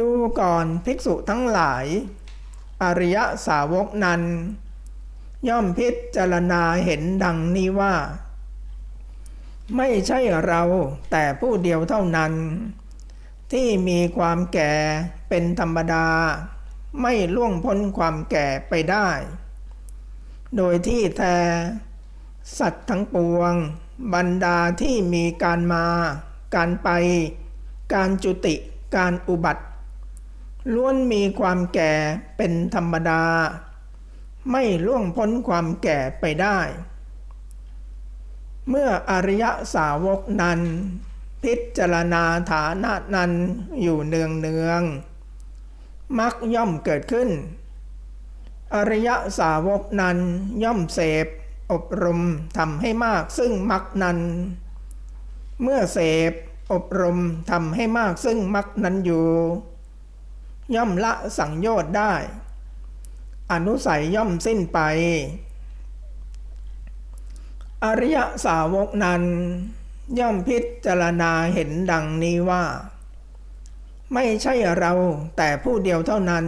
ดูก่อนภิกษุทั้งหลาย อริยสาวกนั้น ย่อมพิจารณาเห็นดังนี้ว่า ไม่ใช่เราแต่ผู้เดียวเท่านั้น ที่มีความแก่เป็นธรรมดา ไม่ล่วงพ้นความแก่ไปได้ โดยที่แท้สัตว์ทั้งปวง บรรดาที่มีการมา การไป การจุติการอุบัติ ล้วนมีความแก่เป็นธรรมดา ไม่ล่วงพ้นความแก่ไปได้ เมื่ออริยสาวกนั้น พิจารณาฐานะนั้นอยู่เนืองเนืองมักย่อมเกิดขึ้น อริยสาวกนั้นย่อมเสพ อบรมทำให้มากซึ่งมักนั้น เมื่อเสพ อบรมทำให้มากซึ่งมักนั้นอยู่ ย่อมละสังโยชน์ได้ อนุสัยย่อมสิ้นไป อริยสาวกนั้น ย่อมพิจารณาเห็นดังนี้ว่า ไม่ใช่เราแต่ผู้เดียวเท่านั้น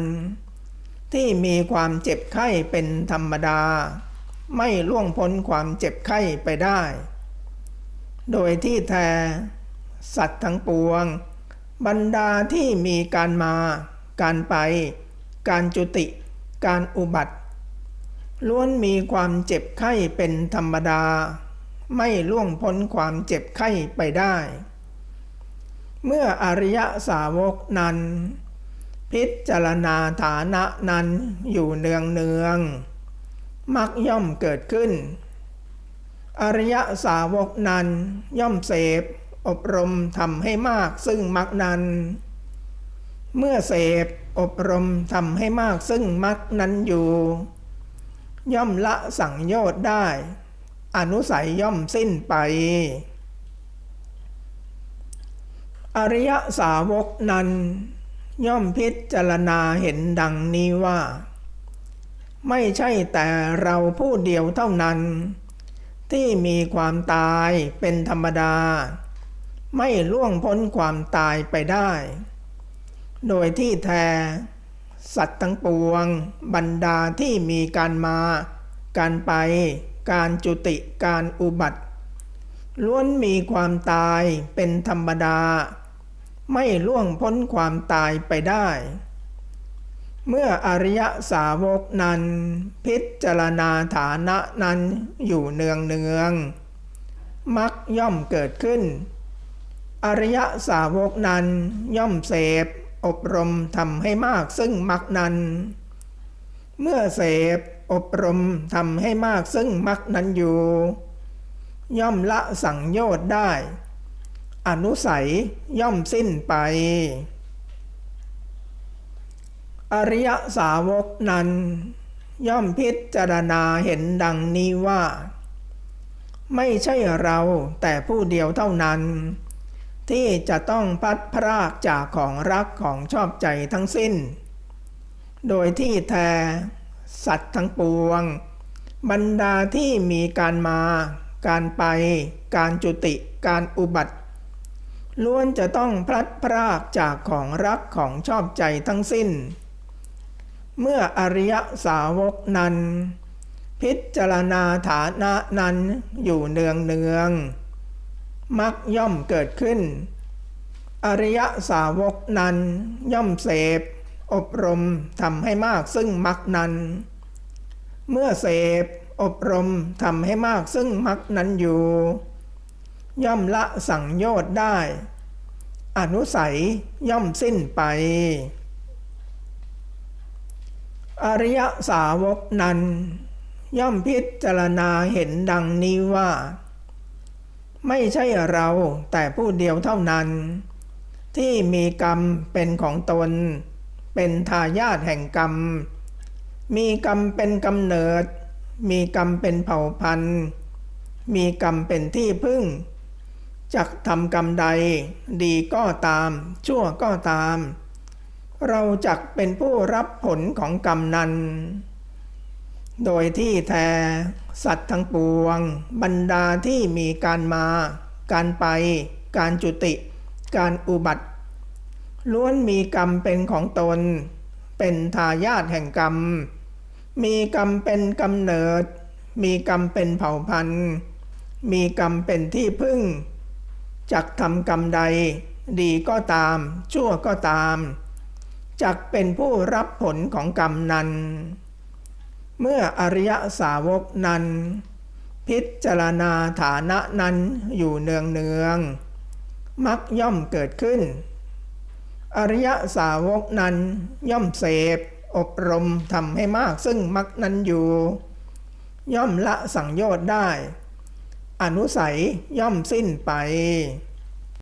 ที่มีความเจ็บไข้เป็นธรรมดา ไม่ล่วงพ้นความเจ็บไข้ไปได้ โดยที่แท้สัตว์ทั้งปวง บรรดาที่มีการมา การไป การจุติ การอุบัติ ล้วนมีความเจ็บไข้เป็นธรรมดา ไม่ล่วงพ้นความเจ็บไข้ไปได้ เมื่ออริยสาวกนั้น พิจารณาฐานะนั้นอยู่เนืองเนืองมักย่อมเกิดขึ้น อริยสาวกนั้นย่อมเสพอบรมทำให้มากซึ่งมักนั้น เมื่อเสพอบรมทำให้มากซึ่งมักนั้นอยู่ ย่อมละสังโยชน์ได้ อนุสัยย่อมสิ้นไป อริยสาวกนั้น ย่อมพิจารณาเห็นดังนี้ว่า ไม่ใช่แต่เราผู้เดียวเท่านั้น ที่มีความตายเป็นธรรมดา ไม่ล่วงพ้นความตายไปได้ โดยที่แท้สัตว์ทั้งปวง บรรดาที่มีการมา การไป การจุติการอุบัติ ล้วนมีความตายเป็นธรรมดา ไม่ล่วงพ้นความตายไปได้ เมื่ออริยสาวกนั้น พิจารณาฐานะนั้นอยู่เนืองเนืองมักย่อมเกิดขึ้น อริยสาวกนั้นย่อมเสพ อบรมทำให้มากซึ่งมักนั้น เมื่อเสพอบรมทำให้มากซึ่งมักนั้นอยู่ ย่อมละสังโยชน์ได้ อนุสัยย่อมสิ้นไป อริยสาวกนั้น ย่อมพิจารณาเห็นดังนี้ว่า ไม่ใช่เราแต่ผู้เดียวเท่านั้น ที่จะต้องพัดพรากจากของรักของชอบใจทั้งสิ้น โดยที่แท้สัตว์ทั้งปวง บรรดาที่มีการมา การไป การจุติ การอุบัติ ล้วนจะต้องพลัดพรากจากของรักของชอบใจทั้งสิ้น เมื่ออริยสาวกนั้น พิจารณาฐานะนั้นอยู่เนืองเนือง มักย่อมเกิดขึ้น อริยสาวกนั้นย่อมเสพ อบรมทำให้มากซึ่งมักนั้น เมื่อเสพ อบรมทำให้มากซึ่งมักนั้นอยู่ ย่อมละสังโยชน์ได้ อนุสัยย่อมสิ้นไป อริยสาวกนั้น ย่อมพิจารณาเห็นดังนี้ว่า ไม่ใช่เราแต่ผู้เดียวเท่านั้น ที่มีกรรมเป็นของตน เป็นทายาทแห่งกรรม มีกรรมเป็นกำเนิด มีกรรมเป็นเผ่าพันธุ์ มีกรรมเป็นที่พึ่งจักทำกรรมใด ดีก็ตาม ชั่วก็ตาม เราจักเป็นผู้รับผลของกรรมนั้น โดยที่แท้สัตว์ทั้งปวง บรรดาที่มีการมา การไป การจุติ การอุบัติ ล้วนมีกรรมเป็นของตน เป็นทายาทแห่งกรรม มีกรรมเป็นกำเนิด มีกรรมเป็นเผ่าพันธุ์ มีกรรมเป็นที่พึ่งจักทำกรรมใด ดีก็ตาม ชั่วก็ตามจักเป็นผู้รับผลของกรรมนั้น เมื่ออริยสาวกนั้น พิจารณาฐานะนั้นอยู่เนืองเนืองๆมักย่อมเกิดขึ้น อริยสาวกนั้นย่อมเสพ อบรมทำให้มากซึ่งมักนั้นอยู่ ย่อมละสังโยชน์ได้ อนุสัยย่อมสิ้นไป